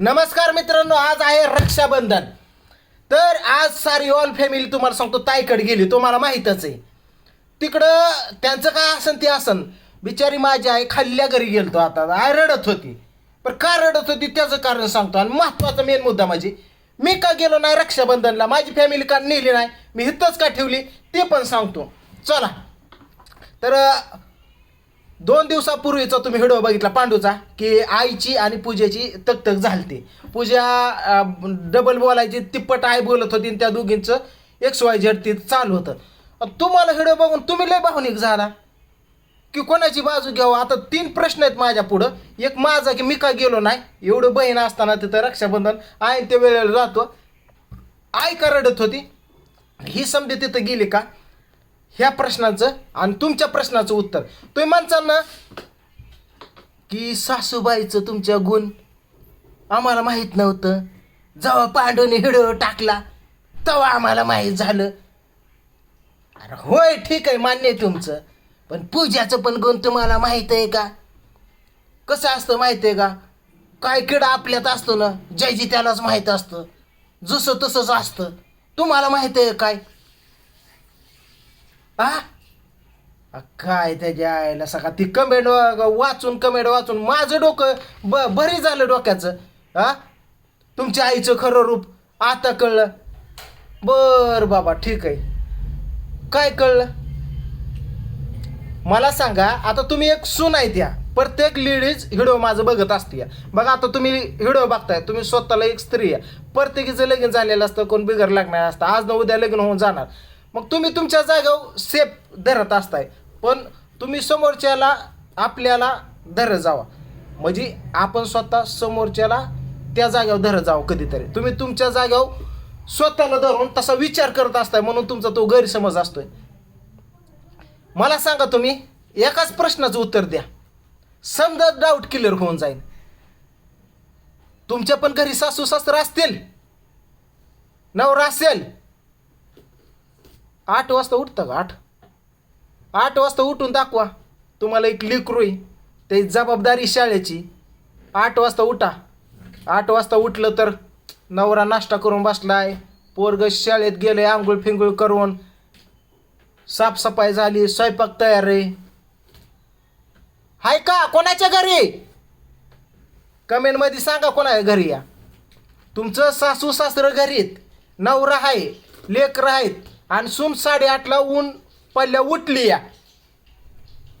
नमस्कार मित्रांनो आज आहे रक्षाबंधन. तर आज सारी ऑल फॅमिली तुम्हाला सांगतो तायकड गेली तुम्हाला माहीतच आहे. तिकडं त्यांचं काय असन ते असन. बिचारी माझी आई खाल्ल्या घरी गेलतो आता आय रडत होती. पण का रडत होती त्याचं कारण सांगतो. आणि महत्त्वाचा मेन मुद्दा म्हणजे मी का गेलो नाही रक्षाबंधनला? माझी फॅमिली का नेली नाही? मी इथंच का ठेवली? ते पण सांगतो. चला. तर दोन दिवसापूर्वीचा तुम्ही व्हिडिओ बघितला पांडूचा की आईची आणि पूजेची तकतक झालती. पूजा डबल बोलायची तिप्पट आई बोलत होती आणि त्या दोघींचं एक्स वाय झेड ते चालू होतं. तुम्हाला व्हिडिओ बघून तुम्ही लय भावनिक झाला. की कोणाची बाजू घ्यावं? आता तीन प्रश्न आहेत माझ्या पुढं. एक माझा की मी का गेलो नाही? एवढं बहीण असताना तिथं रक्षाबंधन आई त्या वेळेला जातो आई का रडत होती? ही समजे तिथं गेली का? ह्या प्रश्नाचं आणि तुमच्या प्रश्नाचं उत्तर. तुम्ही म्हणचाल ना की सासूबाईचं तुमच्या गुण आम्हाला माहीत नव्हतं. जेव्हा पांडूने हिडो टाकला तेव्हा आम्हाला माहीत झालं. अरे होय ठीक आहे मान्य आहे तुमचं. पण पूजाचं पण गुण तुम्हाला माहीत आहे का? कसं असतं माहीत आहे का? काय किडा आपल्यात असतो ना जयजी त्यालाच माहीत असतं. जसं तसंच असतं. तुम्हाला माहीत आहे काय? हा काय त्याच्या आईला सका ती कमेंट वाचून कमेंट वाचून माझं डोकं ब बरी झालं डोक्याचं. हा तुमच्या आईचं खरं रूप आता कळलं? बर बाबा ठीक आहे. काय कळलं? मला सांगा आता तुम्ही एक सून आहे त्या. प्रत्येक लेडीज व्हिडिओ माझं बघत असते बघा आता तुम्ही व्हिडिओ बघताय तुम्ही स्वतःला एक स्त्री आहे. प्रत्येकीचं लगीन झालेलं असतं कोण बिगर लागणार असतं. आज न उद्या लग्न होऊन जाणार. मग तुम्ही तुमच्या जागेवर सेफ धरत असताय. पण तुम्ही समोरच्याला आपल्याला धरत जावा. म्हणजे आपण स्वतः समोरच्याला त्या जागेवर धरत जावं कधीतरी. तुम्ही तुमच्या जागेवर स्वतःला धरून तसा विचार करत असताय म्हणून तुमचा तो गैरसमज असतोय. मला सांगा तुम्ही एकाच प्रश्नाचं उत्तर द्या. समजा डाऊट क्लिअर होऊन जाईल. तुमच्या पण घरी सासू सासर असतील. नवरा असेल. आठ वाजता उठतं का? आठ? आठ वाजता उठून दाखवा. तुम्हाला एक लेकरू ते जबाबदारी शाळेची. आठ वाजता उठा. आठ वाजता उठलं तर नवरा नाश्ता करून बसलाय. पोरग शाळेत गेले आंघोळ फिंगोळ करून. साफसफाई झाली स्वयंपाक तयार आहे. हाय का? कोणाच्या घरी? कमेंटमध्ये सांगा कोणा घरी या. तुमचं सासू सासरं घरी आहेत नवरा आहे लेकरं आहेत. आणि सून साडेआठला ऊन पडल्या उठली या.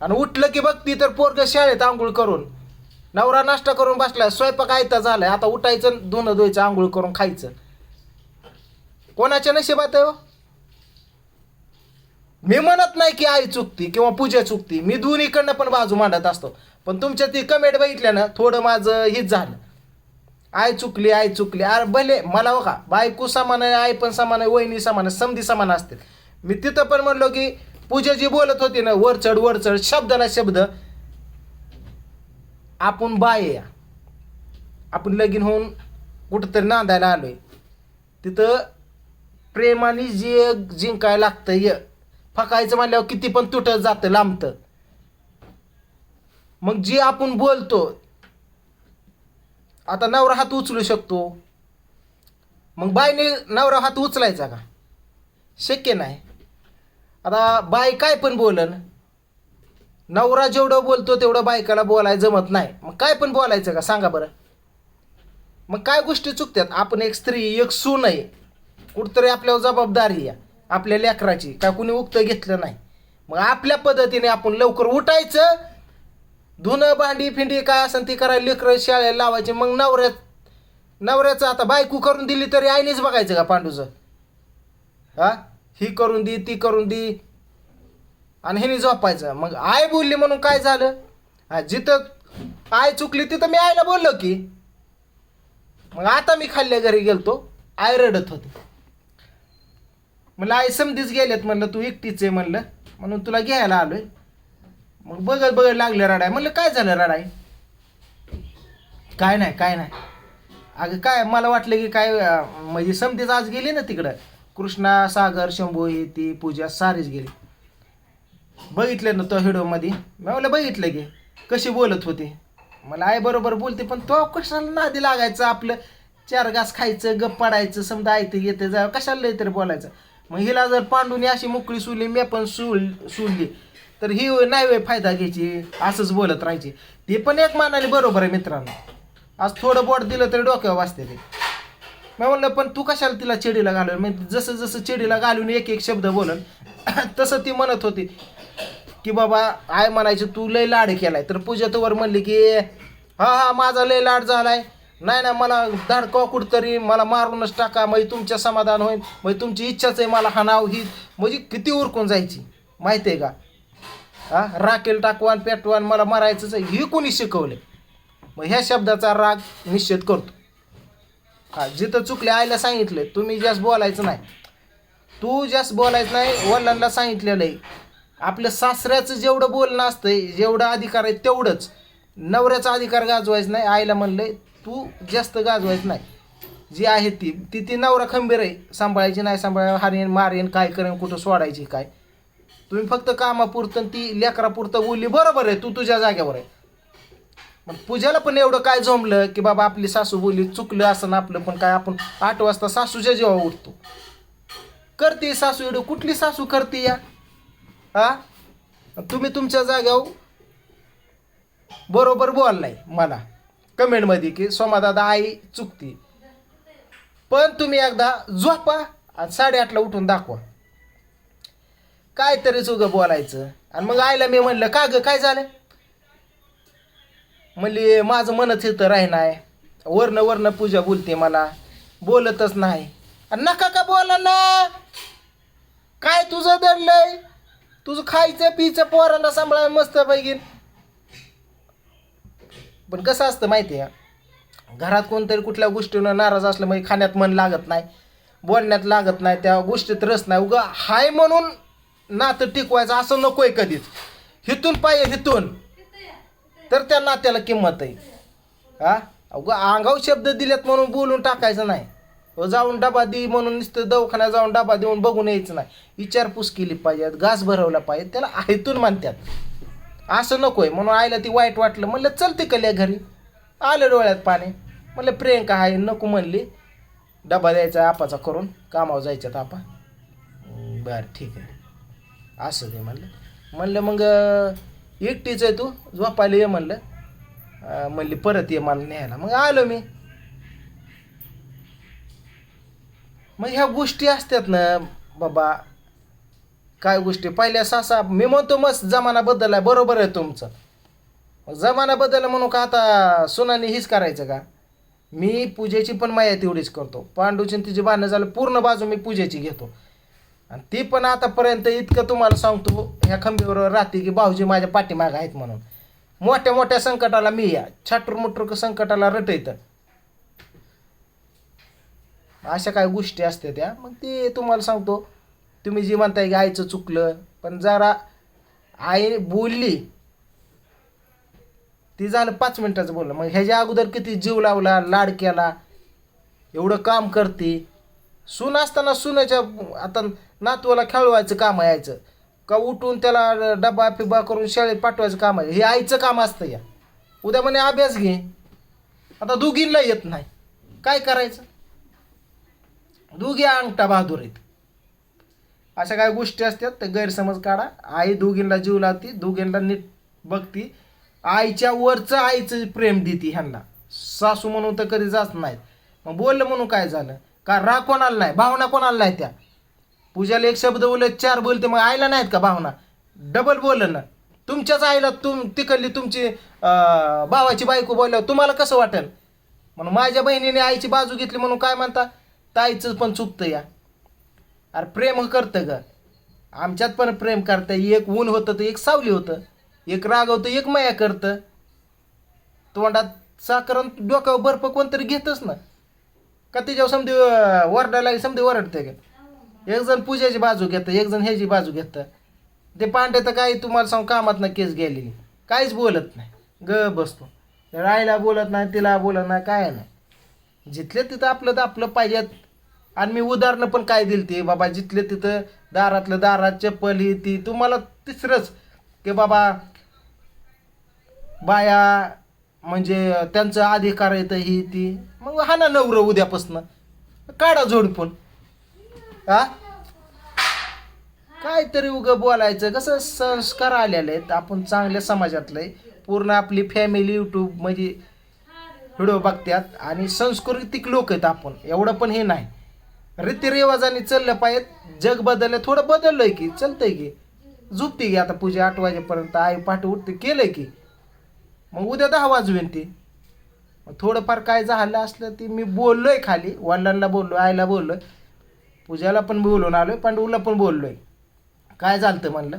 आणि उठलं की बघ ती तर पोरग शाळेत आंघोळ करून नवरा नाश्ता करून बसला स्वयंपाक आयता झालाय. आता उठायचं धुणं धुवायचं आंघोळ करून खायचं. कोणाच्या नशिबात आहे हो? मी म्हणत नाही की आई चुकती किंवा पूजा चुकती. मी दोन्हीकडनं पण बाजू मांडत असतो. पण तुमच्या ती कमेंट बघितल्या ना थोडं माझं हेच झालं. आई चुकली आई चुकली. अरे भले मला बघा बायको समान आहे आई पण समान आहे वहिनी समान आहे समधी समान असते मी तिथं पण म्हणलो की पूजा जी बोलत होती ना वर चढ वर चढ शब्द. आपण बाय या आपण लगीन होऊन कुठंतरी नांदायला आलोय. तिथं प्रेमाने जे जिंकायला लागतं य फकायचं म्हणल्यावर किती पण तुटत जातं लांबतं. मग जे आपण बोलतो आता नवरा हात उचलू शकतो. मग बायने नवरा हात उचलायचा का? शक्य नाही. आता बाय काय पण बोलन नवरा जेवढं बोलतो तेवढं बायकाला बोलायला जमत नाही. मग काय पण बोलायचं का? सांगा बरं. मग काय गोष्टी चुकतात? आपण एक स्त्री एक सून आहे. कुठतरी आपल्यावर जबाबदारी आहे. आपल्या लेकराची. काय कुणी उक्त घेतलं नाही? मग आपल्या पद्धतीने आपण लवकर उठायचं धुणं भांडी फिंडी काय असेल ती करायला लेकरं शाळेला लावायचे. मग नवऱ्यात नवऱ्याचं आता बायको करून दिली तरी आईनेच बघायचं का पांडूचं? हा? ही करून दी ती करून दी. आणि ह्याने झोपायचं. मग आई बोलली म्हणून काय झालं? हा जिथं आई चुकली तिथं मी आईला बोललो की. मग आता मी खाल्ल्या घरी गेलतो. आई रडत होती. म्हणलं आई समधीच गेल्यात म्हणलं तू एकटीच आहे म्हणलं. म्हणून तुला घ्यायला आलोय. मग बघत बघत लागले रडाय. म्हणलं काय झालं रडाय? काय नाही काय नाही. अगं काय मला वाटलं की काय म्हणजे समधीच आज गेली ना तिकडं. कृष्णा सागर शंभू हे ती पूजा सारीच गेली. बघितलं ना तो हिडोमध्ये. मी म्हणलं बघितलं की. कशी बोलत होती? मला आई बरोबर बोलते पण तो कशाला नादी लागायचं आपलं? चार घास खायचं गप पडायचं समजा आयतं येतं जा कशाला तरी बोलायचं? मग हिला जर पांडून अशी मोकळी सुली मी पण सुल सुलली. तर ही नाही वे फायदा घ्यायची असंच बोलत राहायची. ते पण एक मानाने बरोबर आहे मित्रांनो. आज थोडं बोट दिलं तरी डोक्यावर वाचते ते. मी म्हणलं पण तू कशाला तिला चिडीला घालून? मग जसं जसं चिडीला घालून एक एक शब्द बोलन तसं ती म्हणत होती की बाबा आय म्हणायची तू लय लाड केलाय. तर पूजा तोवर म्हणली की हा हा माझा लय लाड झालाय. नाही ना मला धाडकाव कुठतरी मला मारूनच टाका मग तुमच्या समाधान होईल मग तुमची इच्छाच आहे मला हा नाव ही म्हणजे किती उरकून जायची माहिती आहे का? हा? राखेल टाकवान पेटवान मला मारायचंच आहे. हे कोणी शिकवले मग ह्या शब्दाचा राग निश्चित करतो. हा जिथं चुकले आईला सांगितलं तुम्ही जास्त बोलायचं नाही. तू जास्त बोलायचं नाही वडिलांना सांगितलेलं आहे. आपलं सासऱ्याचं जेवढं बोलणं असतंय जेवढं अधिकार आहे तेवढंच. नवऱ्याचा अधिकार गाजवायचं नाही आईला म्हणलं तू जास्त गाजवायचं नाही. जी आहे ती ती ती नवरा खंबीर आहे. सांभाळायची नाही सांभाळ हारेन मारेन काय करेन कुठं सोडायची काय? तुम्ही फक्त कामापुरतं ती लेकरापुरतं बोलली बरोबर आहे तू तुझ्या जाग्यावर आहे. पण पूजाला पण एवढं काय जमलं की बाबा आपली सासू बोलली चुकलं असं ना आपलं पण काय आपण आठ वाजता सासूच्या जेव्हा उठतो. करते सासू एवढं कुठली सासू करते या? हा तुम्ही तुमच्या जाग्यावर बरोबर बोललाय मला कमेंटमध्ये की सोमादादा आई चुकती. पण तुम्ही एकदा झोपा आणि साडेआठला उठून दाखवा. काय तरी बोलायचं. आणि मग आईला मी म्हणलं का ग काय झालं? म्हणली माझं मनच इथं राहणार वर्ण वर्ण पूजा बोलते मला. बोलतच नाही. आणि नका का बोला ना? काय तुझं दडलंय तुझं खायचं पियचं पोरांना सांभाळायला मस्त पैकी. पण कसं असतं माहिती आहे घरात कोणतरी कुठल्या गोष्टीनं नाराज असलं म्हणजे खाण्यात मन लागत नाही बोलण्यात लागत नाही त्या गोष्टीत रस नाही. उगा हाय म्हणून नातं टिकवायचं असं नकोय कधीच. हिथून पाहिजे हिथून तर त्या नात्याला किंमत आहे. हा? अगं अंगाव शब्द दिलेत म्हणून बोलून टाकायचं नाही. व जाऊन डबा दे म्हणून नुसतं दवाखान्यात जाऊन डबा देऊन बघून यायचं नाही. विचारपूस केली पाहिजेत घास भरवला पाहिजे त्याला आयतून मानतात असं नकोय. म्हणून आईला ती वाईट वाटलं. म्हणलं चलते कल्या घरी. आलं डोळ्यात पाणी. म्हणलं प्रियंका आहे नको म्हणली. डबा द्यायचा आपाचा करून. कामावर जायच्यात आपा बरं ठीक आहे. असं दे म्हणलं. म्हणलं मग एकटीच आहे तू झोपायला ये म्हणलं. म्हणली परत ये मला न्यायला. मग आलो मी. मग ह्या गोष्टी असतात ना बाबा. काय गोष्टी? पहिल्या सासा मी म्हणतो मस्त जमाना बदलला बरोबर आहे तुमचं. मग जमाना बदलला म्हणू का आता सुनानी हीच करायचं का? मी पूजेची पण माया तेवढीच करतो. पांडूची तिची भांडणं झालं पूर्ण बाजू मी पूजेची घेतो. आणि ती पण आतापर्यंत इतकं तुम्हाला सांगतो ह्या खंबीवर राहते की भाऊजी माझ्या पाठीमागं आहेत म्हणून. मोठ्या मोठ्या संकटाला मी या छाटूर मुटूर संकटाला रटयतं अशा काय गोष्टी असत्या त्या. मग ते तुम्हाला सांगतो तुम्ही जी म्हणताय की आईचं चुकलं पण जरा आई बोलली ती झालं पाच मिनिटाचं बोललं मग ह्याच्या अगोदर किती जीव लावला लाड केला एवढं काम करते सून असताना सुनाच्या आता नातवाला खेळवायचं काम यायचं का उठून त्याला डबा फिब्बा करून शाळेत पाठवायचं काम आहे? हे आईचं काम असतं या. उद्या म्हणे अभ्यास घे. आता दोघींना येत नाही. काय करायचं? दोघी अंगठा बहादूर आहेत. अशा काय गोष्टी असतात तर गैरसमज काढा. आई दोघींना जीव लावती दोघींना नीट बघती. आईच्या वरचं आईचं प्रेम देते ह्यांना. सासू म्हणून तर कधी जात नाहीत. मग बोललं म्हणून काय झालं? का राग कोणाला नाही? भावना कोणाला नाही त्या? पूजाला एक शब्द बोलत चार बोलते मग आईला नाहीत का भावना? डबल बोललं ना. तुमच्याच आईला तुम तिकडली तुमची भावाची बायको बोलल्यावर तुम्हाला कसं वाटेल? म्हणून माझ्या बहिणीने आईची बाजू घेतली म्हणून काय म्हणता? ताईचं पण चुकतं या. अरे प्रेम करतं ग. आमच्यात पण प्रेम करतं. एक ऊन होतं तर एक सावली होतं. एक राग होतं एक माया करतं. तोंडात साखर डोक्यावर बर्फ कोणतरी घेतच ना. का तिच्यावर समधी वरडायला समधी वरडते का? एक जण पूजेची बाजू घेतं एक जण ह्याची बाजू घेतं. ते पांडे तर काही तुम्हाला सांग कामात ना केस गेलेली. काहीच बोलत नाही. ग बसतो. रायला बोलत नाही तिला बोलत नाही काय नाही. जिथले तिथं आपलं तर आपलं पाहिजेत. आणि मी उदाहरणं पण काय दिली ती? बाबा जिथले तिथं दारातलं दारात चप्पल ही ती तुम्हाला तिसरंच. की बाबा बाया म्हणजे त्यांचं अधिकार येतं ही ती. मग हा ना नवरं उद्यापासनं. काढा झोडपून हा काहीतरी उग बोलायचं. कसं संस्कार आलेले आहेत. आपण चांगल्या समाजातलं. आहे पूर्ण आपली फॅमिली यूट्यूब म्हणजे व्हिडिओ बघतात आणि सांस्कृतिक लोक आहेत आपण. एवढं पण हे नाही. रीतिरिवाजाने चाललं पाहिजेत. जग बदललं थोडं बदललं आहे की. चालतंय की. झोपते की आता पूजा आठ वाजेपर्यंत. आई पाठ उठते. केलंय की. मग उद्या दहा वाजवेन ती. मग थोडंफार काय झालं असलं ती मी बोललोय खाली वडिलांना बोललो आईला बोललोय पूजाला पण बोलून आलोय पांडूला पण बोललोय. काय झालं म्हणलं?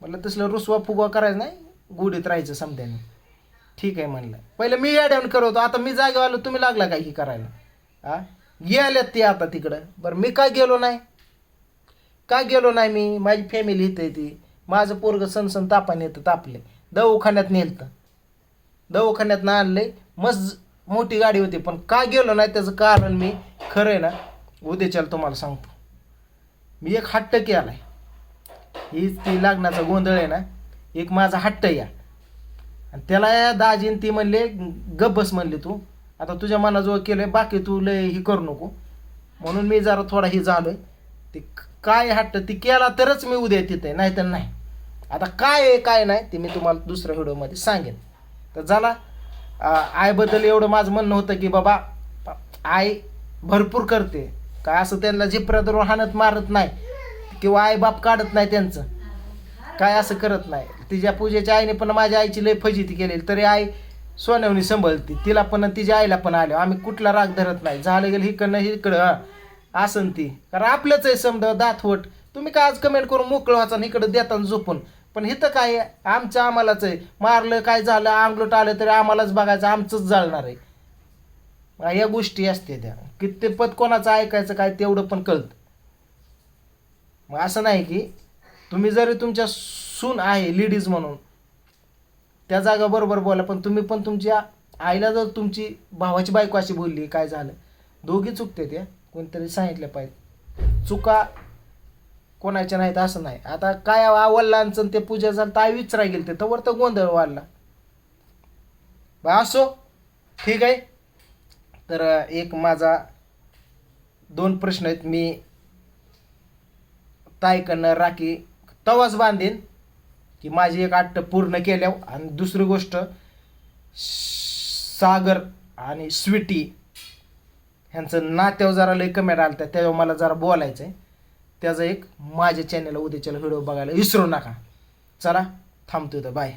म्हणलं तसलं रुसवा फुगवा करायचं नाही गुढीत राहायचं समध्याने ठीक आहे म्हणलं. पहिलं मी अडवून करतो आता मी जागे आलो तुम्ही लागला काय हे करायला? हा गेल्यात ते आता तिकडं. बरं मी काय गेलो नाही? काय गेलो नाही मी? माझी फॅमिली इथं आहे ती. माझं पोरगं सनसन तापाने येतं तापले. दवाखान्यात नेलतं. दवाखान्यात आणले. मस्त मोठी गाडी होती पण का गेलो नाही त्याचं कारण मी खरं आहे ना उद्याच्याला तुम्हाला सांगतो. मी एक हट्ट केलाय. हीच ती लग्नाचा गोंधळ आहे ना एक माझा हट्ट या. आणि त्याला दाजीन ती म्हणले गब्बस म्हणले तू आता तुझ्या मनाजवळ केलंय बाकी तू लय ही करू नको. म्हणून मी जरा थोडा ही आहे ते काय हट्ट ती केला तरच मी उद्या तिथे नाही तर नाही. आता काय आहे काय नाही ते मी तुम्हाला दुसऱ्या व्हिडिओमध्ये सांगेन. तर झाला. आईबद्दल एवढं माझं म्हणणं होतं की बाबा आई भरपूर करते. काय असं त्यांना झिपऱ्यावर हाणत मारत नाही किंवा आई बाप काढत नाही त्यांचं. काय असं करत नाही. तिच्या पूजेच्या आईने पण माझ्या आईची लय फजिती केलेली. तरी आई सोन्यावनी संभलती तिला पण तिच्या आईला पण आलो आम्ही कुठला राग धरत नाही. झालं गेलं हिकडनं हिकडं हा. आसन ती. कारण आपलंच आहे समजा दातवट तुम्ही काय आज कमेंट करून मोकळं वाचा इकडं देताना झोपून? पण इथं काय आहे? आमचं आम्हालाच आहे. मारलं काय झालं आंगलोट आलं तरी आम्हालाच बघायचं आमचंच जाळणार आहे. या गोष्टी असते त्या. किती पद कोणाचं ऐकायचं काय तेवढं पण कळतं. मग असं नाही की तुम्ही जरी तुमच्या सून आहे लेडीज म्हणून त्या जागा बरोबर बोला पण तुम्ही पण तुमच्या आईला जर तुमची भावाची बायको अशी बोलली काय झालं? दोघी चुकते त्या. कोणतरी सांगितलं पाहिजे. चुका कोणाच्या नाहीत असं नाही. आता काय आवडलांचं ते पूजा झालं तर आई विचारा गेल ते तवर तर गोंधळ वाढला. बा असो. ठीक आहे. तर एक माझा दोन प्रश्न आहेत. मी ताईकडनं राखी तवाच बांधेन की माझी एक अट्ट पूर्ण केल्यावर. आणि दुसरी गोष्ट सागर आणि स्वीटी ह्यांचं नात्यावर जरा लई कमेंट आलं त्या मला जरा बोलायचं आहे त्याचा एक माझ्या चॅनलला उद्याच्याला व्हिडिओ बघायला विसरू नका. चला थांबतो तर बाय